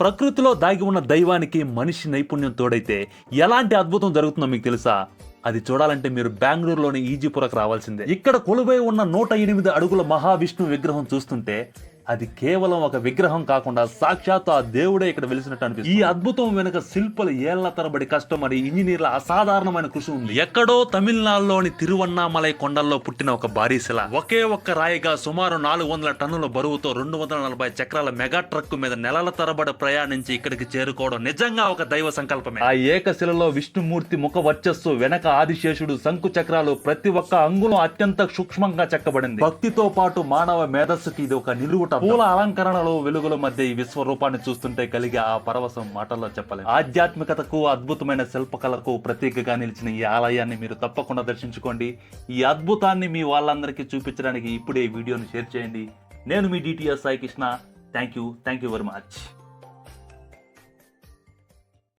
ప్రకృతిలో దాగి ఉన్న దైవానికి మనిషి నైపుణ్యం తోడైతే ఎలాంటి అద్భుతం జరుగుతుందో మీకు తెలుసా? అది చూడాలంటే మీరు బెంగళూరులోని ఈజీపురకు రావాల్సిందే. ఇక్కడ కొలువై ఉన్న నూట ఎనిమిది అడుగుల మహావిష్ణు విగ్రహం చూస్తుంటే అది కేవలం ఒక విగ్రహం కాకుండా సాక్షాత్తు ఆ దేవుడే ఇక్కడ వెలిసినట్టు అనిపిస్తుంది. ఈ అద్భుతం వెనుక శిల్పుల ఏళ్ళ తరబడి కష్టం మరియు ఇంజనీర్ల అసాధారణమైన కృషి ఉంది. ఎక్కడో తమిళనాడులోని తిరువన్నామలై కొండల్లో పుట్టిన ఒక భారీ శిల. ఒకే ఒక్క రాయిగా సుమారు నాలుగు వందల టన్నుల బరువుతో రెండు వందల నలభై చక్రాల మెగా ట్రక్ మీద నెలల తరబడి ప్రయాణించి ఇక్కడికి చేరుకోవడం నిజంగా ఒక దైవ సంకల్పమే. ఆ ఏకశిలలో విష్ణుమూర్తి ముఖ వర్చస్సు వెనక ఆదిశేషుడు శంకు చక్రాలు ప్రతి ఒక్క అంగుళం అత్యంత సూక్ష్మంగా చెక్కబడింది. భక్తితో పాటు మానవ మేధస్సుకి ఇది ఒక నిలువుట పూల అలంకరణలో వెలుగుల మధ్య ఈ విశ్వరూపాన్ని చూస్తుంటే కలిగే ఆ పరవశం మాటల్లో చెప్పలేం. ఆధ్యాత్మికతకు అద్భుతమైన శిల్పకళకు ప్రతీకగా నిలిచిన ఈ ఆలయాన్ని మీరు తప్పకుండా దర్శించుకోండి. ఈ అద్భుతాన్ని మీ వాళ్ళందరికీ చూపించడానికి ఇప్పుడే వీడియోను వీడియోని షేర్ చేయండి. నేను మీ DTS Sai Krishna thank you thank you very much